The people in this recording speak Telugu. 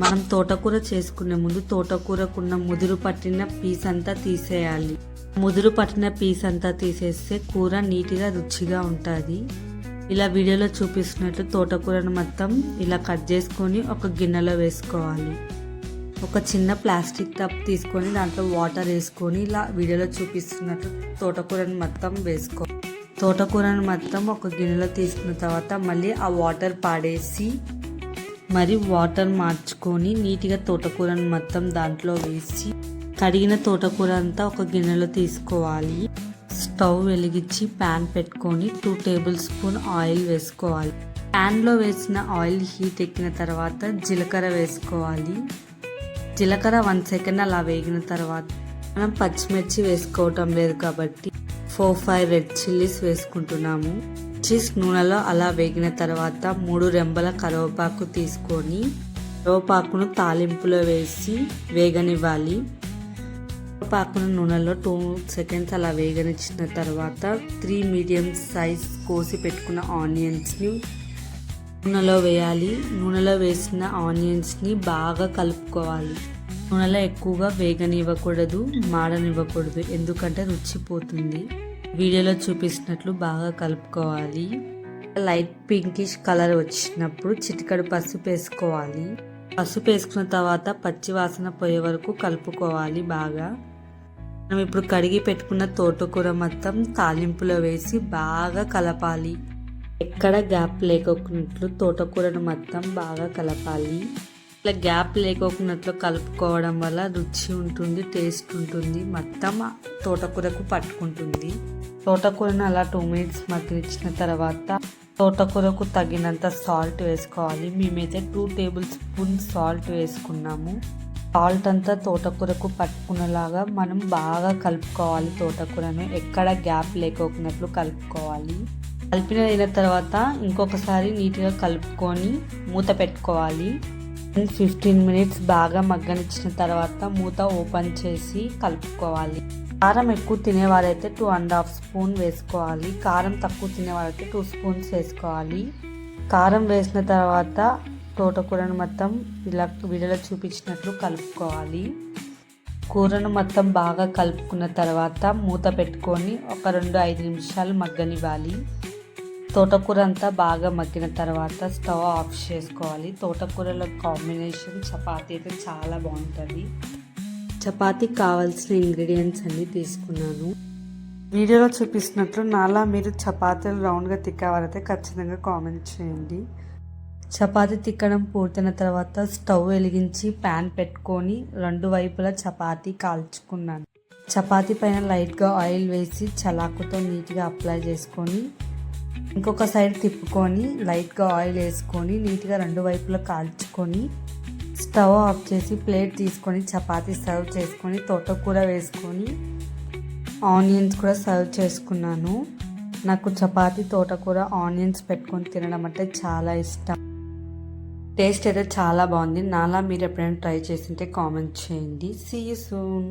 మనం తోటకూర చేసుకునే ముందు తోటకూరకున్న ముదురు పట్టిన పీస్ అంతా తీసేయాలి. ముదురు పట్టిన పీస్ అంతా తీసేస్తే కూర నీటిగా రుచిగా ఉంటుంది. ఇలా వీడియోలో చూపిస్తున్నట్లు తోటకూరను మొత్తం ఇలా కట్ చేసుకొని ఒక గిన్నెలో వేసుకోవాలి. ఒక చిన్న ప్లాస్టిక్ టప్ తీసుకొని దాంట్లో వాటర్ వేసుకొని ఇలా వీడియోలో చూపిస్తున్నట్లు తోటకూరను మొత్తం వేసుకో తోటకూరను మొత్తం ఒక గిన్నెలో తీసుకున్న తర్వాత మళ్ళీ ఆ వాటర్ పాడేసి మరి వాటర్ మార్చుకొని నీట్గా తోటకూరను మొత్తం దాంట్లో వేసి కడిగిన తోటకూర అంతా ఒక గిన్నెలో తీసుకోవాలి. స్టవ్ వెలిగించి ప్యాన్ పెట్టుకొని టూ టేబుల్ స్పూన్ ఆయిల్ వేసుకోవాలి. ప్యాన్లో వేసిన ఆయిల్ హీట్ ఎక్కిన తర్వాత జీలకర్ర వేసుకోవాలి. జీలకర్ర వన్ సెకండ్ అలా వేగిన తర్వాత మనం పచ్చిమిర్చి వేసుకోవటం లేదు కాబట్టి ఫోర్ ఫైవ్ రెడ్ చిల్లీస్ వేసుకుంటున్నాము. చీజ్ నూనెలో అలా వేగిన తర్వాత మూడు రెంబల కరివేపాకు తీసుకొని కరివేపాకును తాలింపులో వేసి వేగనివ్వాలి. కరివేపాకును నూనెలో టూ సెకండ్స్ అలా వేగనిచ్చిన తర్వాత త్రీ మీడియం సైజ్ కోసి పెట్టుకున్న ఆనియన్స్ని నూనెలో వేయాలి. నూనెలో వేసిన ఆనియన్స్ని బాగా కలుపుకోవాలి. నూనెలో ఎక్కువగా వేగనివ్వకూడదు మాడనివ్వకూడదు ఎందుకంటే రుచిపోతుంది. వీడియోలో చూపిస్తున్నట్లు బాగా కలుపుకోవాలి. లైట్ పింకిష్ కలర్ వచ్చినప్పుడు చిటికడు పసుపు వేసుకోవాలి. పసుపు వేసుకున్న తర్వాత పచ్చి వాసన పోయే వరకు కలుపుకోవాలి బాగా. మనం ఇప్పుడు కడిగి పెట్టుకున్న తోటకూర మొత్తం తాలింపులో వేసి బాగా కలపాలి. ఎక్కడ గ్యాప్ లేకున్నట్లు తోటకూరను మొత్తం బాగా కలపాలి. ఇట్లా గ్యాప్ లేకోకున్నట్లు కలుపుకోవడం వల్ల రుచి ఉంటుంది టేస్ట్ ఉంటుంది మొత్తం తోటకూరకు పట్టుకుంటుంది. తోటకూరను అలా టూ మినిట్స్ మగ్గించిన తర్వాత తోటకూరకు తగినంత సాల్ట్ వేసుకోవాలి. మేమైతే టూ టేబుల్ స్పూన్ సాల్ట్ వేసుకున్నాము. సాల్ట్ అంతా తోటకూరకు పట్టుకునేలాగా మనం బాగా కలుపుకోవాలి తోటకూరను. ఎక్కడ గ్యాప్ లేకోకున్నట్లు కలుపుకోవాలి. కలిపిన అయిన తర్వాత ఇంకొకసారి నీట్గా కలుపుకొని మూత పెట్టుకోవాలి. ఫిఫ్టీన్ మినిట్స్ బాగా మగ్గనిచ్చిన తర్వాత మూత ఓపెన్ చేసి కలుపుకోవాలి. కారం ఎక్కువ తినేవారైతే టూ అండ్ హాఫ్ స్పూన్ వేసుకోవాలి. కారం తక్కువ తినేవారైతే టూ స్పూన్స్ వేసుకోవాలి. కారం వేసిన తర్వాత తోటకూరను మొత్తం ఇలా వీడియోలో చూపించినట్లు కలుపుకోవాలి. కూరను మొత్తం బాగా కలుపుకున్న తర్వాత మూత పెట్టుకొని ఒక రెండు ఐదు నిమిషాలు మగ్గనివ్వాలి. తోటకూర అంతా బాగా మగ్గిన తర్వాత స్టవ్ ఆఫ్ చేసుకోవాలి. తోటకూరలో కాంబినేషన్ చపాతీ అయితే చాలా బాగుంటుంది. చపాతీకి కావాల్సిన ఇంగ్రీడియంట్స్ అన్ని తీసుకున్నాను. వీడియోలో చూపిస్తున్నట్లు నాలా మీరు చపాతీలు రౌండ్గా తిక్కావారైతే ఖచ్చితంగా కామెంట్ చేయండి. చపాతీ తిక్కడం పూర్తయిన తర్వాత స్టవ్ వెలిగించి ప్యాన్ పెట్టుకొని రెండు వైపులా చపాతీ కాల్చుకున్నాను. చపాతీ పైన లైట్గా ఆయిల్ వేసి చలాకుతో నీట్గా అప్లై చేసుకొని ఇంకొక సైడ్ తిప్పుకొని లైట్గా ఆయిల్ వేసుకొని నీట్గా రెండు వైపులా కాల్చుకొని స్టవ్ ఆఫ్ చేసి ప్లేట్ తీసుకొని చపాతీ సర్వ్ చేసుకొని తోటకూర వేసుకొని ఆనియన్స్ కూడా సర్వ్ చేసుకున్నాను. నాకు చపాతీ తోటకూర ఆనియన్స్ పెట్టుకొని తినడం అంటే చాలా ఇష్టం. టేస్ట్ అయితే చాలా బాగుంది. నాలా మీరు ఎప్పుడైనా ట్రై చేసింటే కామెంట్ చేయండి. See you soon